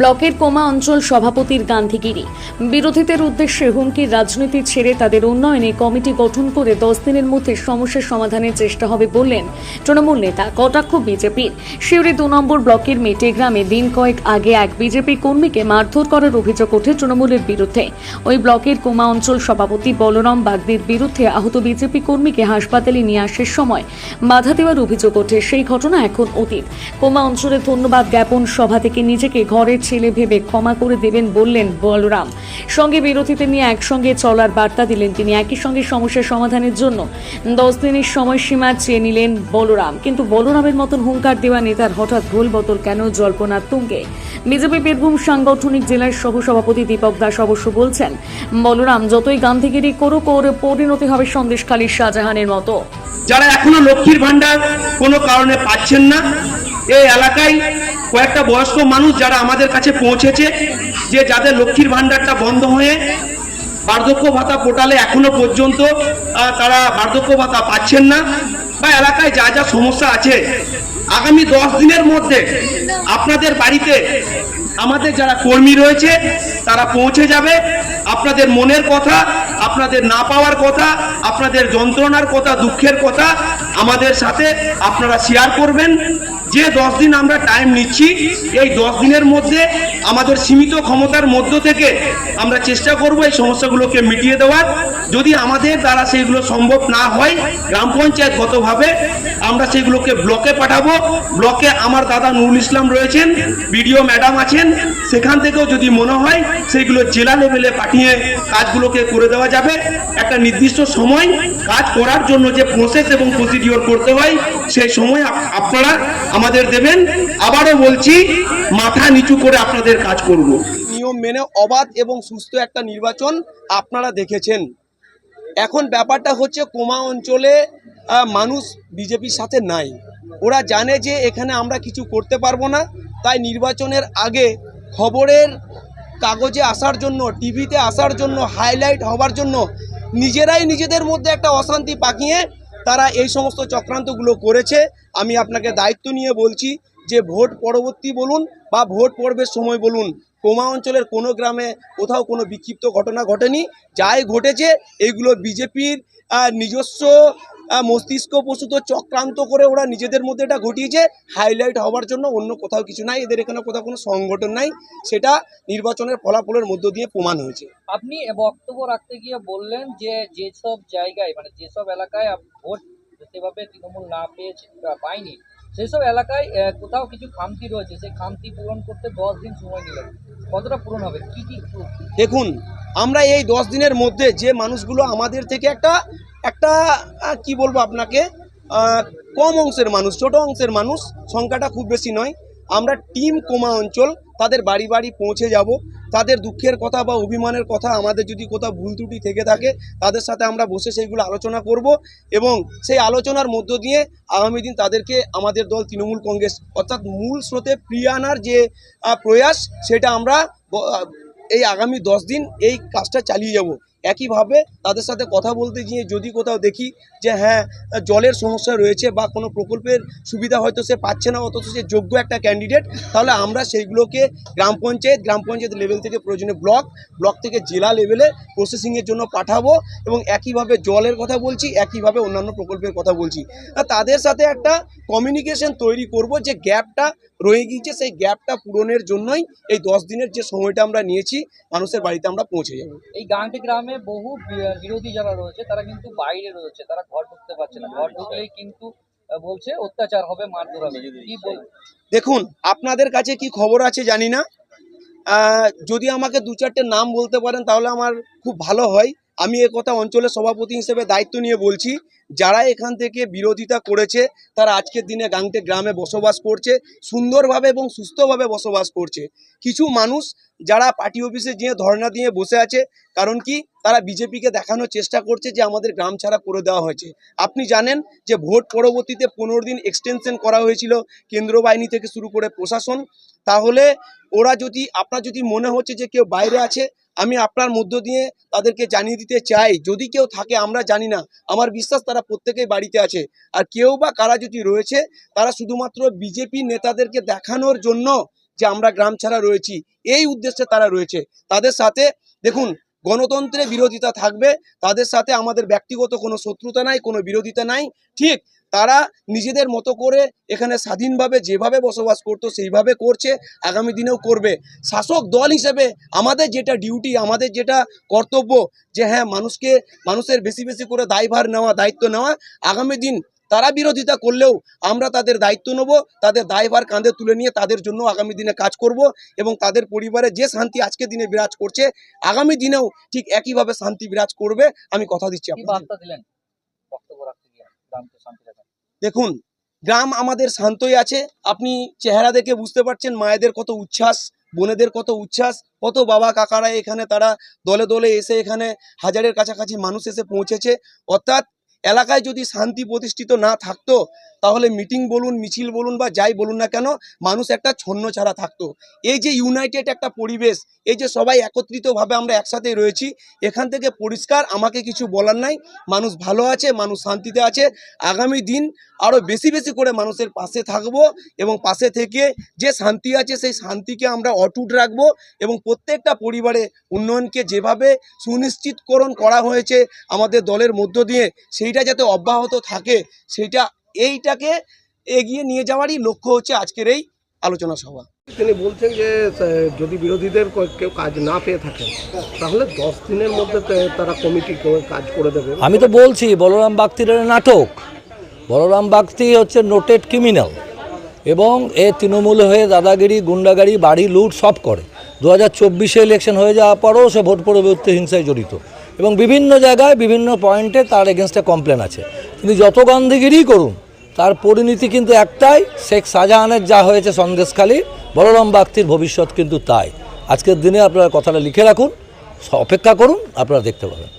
ব্লকের কোমা অঞ্চল সভাপতির গান্ধীগিরি। বিরোধীদের উদ্দেশ্যে হুমকির রাজনীতি ছেড়ে তাদের উন্নয়নে কমিটি গঠন করে দশ দিনের মধ্যে সমস্যার সমাধানের চেষ্টা হবে বললেন তৃণমূল নেতা কটাক্ষ বিজেপির শিউরি দু নম্বর ব্লকের মেটে গ্রামে দিন কয়েক আগে এক বিজেপি কর্মীকে মারধর করার অভিযোগ ওঠে তৃণমূলের বিরুদ্ধে। ওই ব্লকের কোমা অঞ্চল সভাপতি বলরাম বাগদির বিরুদ্ধে আহত বিজেপি কর্মীকে হাসপাতালে নিয়ে আসার সময় বাধা দেওয়ার অভিযোগ ওঠে। সেই ঘটনা এখন অতীত। কোমা অঞ্চলে ধন্যবাদ জ্ঞাপন সভা থেকে নিজেকে ঘরের ছেলে ভেবে ক্ষমা করে দেবেন বললেন বলরাম। সঙ্গে বিরোধীদের নিয়ে একসঙ্গে চলার বার্তা দিলেন তিনি একই সঙ্গে সমস্যার সমাধানের জন্য। দশ দিনের সময়সীমা চেয়ে নিলেন বলরাম। কিন্তু বলরামের মতন হুঙ্কার দেওয়া নেতার হঠাৎ ভুল বোতল কেন জল্পনা তুঙ্গে? বিজেপি বীরভূম সাংগঠনিক জেলার সহসভাপতি দীপক দাস অবশ্য বলছেন, বলরাম যতই গান্ধীগিরি করুক, ওর পরিণতি হবে সন্দেশখালীর শাহজাহানের মতো। যারা এখনও লক্ষ্মীর ভান্ডার কোনো কারণে পাচ্ছেন না এই এলাকায় কয়েকটা বয়স্ক মানুষ যারা আমাদের কাছে পৌঁছেছে, যে যাদের লক্ষ্মীর ভাণ্ডারটা বন্ধ হয়ে বার্ধক্য ভাতা পোর্টালে এখনও পর্যন্ত তারা বার্ধক্য ভাতা পাচ্ছেন না বা এলাকায় যা যা সমস্যা আছে। আগামী দশ দিনের মধ্যে আপনাদের বাড়িতে আমাদের যারা কর্মী রয়েছে, তারা পৌঁছে যাবে। আপনাদের মনের কথা, আপনাদের না পাওয়ার কথা, আপনাদের যন্ত্রণার কথা, দুঃখের কথা আমাদের সাথে আপনারা শেয়ার করবেন। যে দশ দিন আমরা টাইম নিচ্ছি, এই দশ দিনের মধ্যে আমাদের সীমিত ক্ষমতার মধ্য থেকে আমরা চেষ্টা করব এই সমস্যাগুলোকে মিটিয়ে দেওয়ার। যদি আমাদের দ্বারা সেইগুলো সম্ভব না হয়, গ্রাম পঞ্চায়েতগতভাবে আমরা সেগুলোকে ব্লকে পাঠাবো। ব্লকে আমার দাদা নুরুল ইসলাম রয়েছেন, বিডিও ম্যাডাম আছেন। সেখান থেকেও যদি মনে হয় সেইগুলো জেলা লেভেলে পাঠিয়ে কাজগুলোকে করে দেওয়া যাবে। একটা নির্দিষ্ট সময় কাজ করার জন্য যে প্রসেস এবং প্রসিডিওর করতে হয়, সেই সময় আপ- আপনারা আমাদের দেবেন। আবারও বলছি, মাথা নিচু করে আপনাদের কাজ করব। নিয়ম মেনে অবাধ এবং সুস্থ একটা নির্বাচন আপনারা দেখেছেন। এখন ব্যাপারটা হচ্ছে, কোমা অঞ্চলে মানুষ বিজেপির সাথে নাই। ওরা জানে যে এখানে আমরা কিছু করতে পারব না, তাই নির্বাচনের আগে খবরের কাগজে আসার জন্য, টিভিতে আসার জন্য, হাইলাইট হবার জন্য নিজেরাই নিজেদের মধ্যে একটা অশান্তি পাকিয়ে তারা এই সমস্ত চক্রান্তগুলো করেছে। আমি আপনাকে দায়িত্ব নিয়ে বলছি যে ভোট পরবর্তী বলুন বা ভোট পর্বের সময় বলুন, কোমা অঞ্চলের কোনো গ্রামে কোথাও কোনো বিক্ষিপ্ত ঘটনা ঘটেনি। যাই ঘটেছে, এগুলো বিজেপির নিজস্ব মস্তিষ্ক প্রসূত চক্রান্ত করে ওরা নিজেদের মধ্যে এটা ঘটিয়েছে। হাইলাইট হওয়ার জন্য অন্য কোথাও কিছু নাই। এদের এখানে কোথাও কোনো সংগঠন নাই। সেটা নির্বাচনের ফলাফলের মধ্য দিয়ে প্রমাণ হয়েছে। আপনি বক্তব্য রাখতে গিয়ে বললেন যে যেসব জায়গায় মানে যেসব এলাকায় ভোট সেভাবে তৃণমূল না পেয়েছে বা পায়নি সেসব এলাকায় কোথাও কিছু খামতি রয়েছে। সেই খামতি পূরণ করতে দশ দিন সময় নিলেন কতটা পূরণ হবে? কি কি দেখুন আমরা এই দশ দিনের মধ্যে যে মানুষগুলো আমাদের থেকে একটা একটা কি বলব আপনাকে কম অংশের মানুষ, ছোট অংশের মানুষ সংখ্যাটা খুব বেশি নয়। আমরা টিম কোমা অঞ্চল, তাদের বাড়ি বাড়ি পৌঁছে যাব। তাদের দুঃখের কথা বা অভিমানের কথা আমাদের যদি কোথাও ভুল ত্রুটি থেকে থাকে, তাদের সাথে আমরা বসে সেইগুলো আলোচনা করব এবং সেই আলোচনার মধ্য দিয়ে আগামী দিন তাদেরকে আমাদের দল তৃণমূল কংগ্রেস, অর্থাৎ মূল স্রোতে ফিরিয়ে আনার যে প্রয়াস, সেটা আমরা এই আগামী দশ দিন এই কাজটা চালিয়ে যাব। একইভাবে তাদের সাথে কথা বলতে গিয়ে যদি কোথাও দেখি যে হ্যাঁ জলের সমস্যা রয়েছে বা কোনো প্রকল্পের সুবিধা হয়তো সে পাচ্ছে না, অথচ সে যোগ্য একটা ক্যান্ডিডেট তাহলে আমরা সেইগুলোকে গ্রাম পঞ্চায়েত গ্রাম পঞ্চায়েত লেভেল থেকে প্রয়োজনে ব্লক ব্লক থেকে জেলা লেভেলে প্রসেসিংয়ের জন্য পাঠাবো এবং একইভাবে জলের কথা বলছি, একইভাবে অন্যান্য প্রকল্পের কথা বলছি। তাদের সাথে একটা কমিউনিকেশন তৈরি করব যে গ্যাপটা রয়ে গিয়েছে, সেই গ্যাপটা পূরণের জন্যই এই দশ দিনের যে সময়টা আমরা নিয়েছি, মানুষের বাড়িতে আমরা পৌঁছে যাব। এই গাংটি গ্রামে বহু বিরোধী যারা রয়েছে তারা কিন্তু বাইরে রয়েছে তারা ঘর ঢুকতে পারছে না। ঘর ঢুকলেই কিন্তু বলছে অত্যাচার হবে মারধর হবে। কি বল দেখুন আপনাদের কাছে কি খবর আছে জানি না। যদি আমাকে দু চারটে নাম বলতে পারেন তাহলে আমার খুব ভালো হয়। আমি কথা অঞ্চলের সভাপতি হিসেবে দায়িত্ব নিয়ে বলছি, যারা এখান থেকে বিরোধিতা করেছে, তারা আজকের দিনে গাংটে গ্রামে বসবাস করছে, সুন্দরভাবে এবং সুস্থভাবে বসবাস করছে। কিছু মানুষ যারা পার্টি অফিসে গিয়ে ধর্ণা দিয়ে বসে আছে, কারণ কি, তারা বিজেপিকে দেখানোর চেষ্টা করছে যে আমাদের গ্রাম ছাড়া করে দেওয়া হয়েছে। আপনি জানেন যে ভোট পরবর্তীতে পনেরো দিন এক্সটেনশন করা হয়েছিল কেন্দ্র বাহিনী থেকে শুরু করে প্রশাসন। তাহলে ওরা যদি, আপনার যদি মনে হচ্ছে যে কেউ বাইরে আছে আমি আপনার মধ্য দিয়ে তাদেরকে জানিয়ে দিতে চাই, যদি কেউ থাকে আমরা জানি না, আমার বিশ্বাস তারা প্রত্যেকেই বাড়িতে আছে। আর কেউ বা কারা যদি রয়েছে, তারা শুধুমাত্র বিজেপি নেতাদেরকে দেখানোর জন্য যে আমরা গ্রাম ছাড়া রয়েছি, এই উদ্দেশ্যে তারা রয়েছে। তাদের সাথে দেখুন গণতন্ত্রে বিরোধিতা থাকবে, তাদের সাথে আমাদের ব্যক্তিগত কোনো শত্রুতা নাই, কোনো বিরোধিতা নাই। ঠিক, তারা নিজেদের মতো করে এখানে স্বাধীনভাবে যেভাবে বসবাস করতো, সেইভাবে করছে, আগামী দিনেও করবে। শাসক দল হিসেবে আমাদের যেটা ডিউটি আমাদের যেটা কর্তব্য, যে হ্যাঁ মানুষকে, মানুষের বেশি বেশি করে দায়ভার নেওয়া, দায়িত্ব নেওয়া, আগামী দিন তারা বিরোধিতা করলেও আমরা তাদের দায়িত্ব নেব তাদের দায়ভার কাঁধে তুলে নিয়ে তাদের জন্য আগামী দিনে কাজ করব এবং তাদের পরিবারে যে শান্তি আজকে দিনে বিরাজ করছে আগামী দিনেও ঠিক একইভাবে শান্তি বিরাজ করবে আমি কথা দিচ্ছি দেখুন গ্রাম আমাদের শান্তই আছে আপনি চেহারা দেখে বুঝতে পারছেন মায়েদের কত উচ্ছ্বাস বোনেদের কত উচ্ছ্বাস কত বাবা কাকারা এখানে তারা দলে দলে এসে এখানে হাজারের কাছাকাছি মানুষ এসে পৌঁছেছে অর্থাৎ এলাকায় যদি শান্তি প্রতিষ্ঠিত না থাকতো তাহলে মিটিং বলুন, মিছিল বলুন বা যাই বলুন না কেন, মানুষ একটা ছন্ন ছাড়া থাকতো। এই যে ইউনাইটেড একটা পরিবেশ, এই যে সবাই একত্রিতভাবে আমরা একসাথে রয়েছি, এখান থেকে পরিষ্কার আমাকে কিছু বলার নাই। মানুষ ভালো আছে, মানুষ শান্তিতে আছে। আগামী দিন আরও বেশি বেশি করে মানুষের পাশে থাকব এবং পাশে থেকে যে শান্তি আছে, সেই শান্তিকে আমরা অটুট রাখব এবং প্রত্যেকটা পরিবারে উন্নয়নকে যেভাবে সুনিশ্চিতকরণ করা হয়েছে আমাদের দলের মধ্য দিয়ে, সেইটা যাতে অব্যাহত থাকে, সেইটা এইটাকে এগিয়ে নিয়ে যাওয়ারই লক্ষ্য হচ্ছে আজকের এই আলোচনা সভা। তিনি বলছেন যে যদি বিরোধীদের কেউ কাজ না পেয়ে থাকেন তাহলে দশ দিনের মধ্যে তারা কমিটি করে কাজ করে দেবে। আমি তো বলছি বলরাম বাগতির নাটক। বলরাম বাগতি হচ্ছে নোটেড ক্রিমিনাল এবং এ তৃণমূল হয়ে দাদাগিরি গুন্ডাগাড়ি বাড়ি লুট সব করে। দু হাজার চব্বিশে ইলেকশন হয়ে যাওয়ার পরও সে ভোট পরবর্তী হিংসায় জড়িত। এবং বিভিন্ন জায়গায় বিভিন্ন পয়েন্টে তার এগেনস্টে কমপ্লেন আছে। তিনি যত গান্ধীগিরি করুন তার পরিণতি কিন্তু একটাই, শেখ শাহজাহানের যা হয়েছে সন্দেশখালী, বলরাম বাগতির ভবিষ্যৎ কিন্তু তাই। আজকের দিনে আপনারা কথাটা লিখে রাখুন, অপেক্ষা করুন, আপনারা দেখতে পাবেন।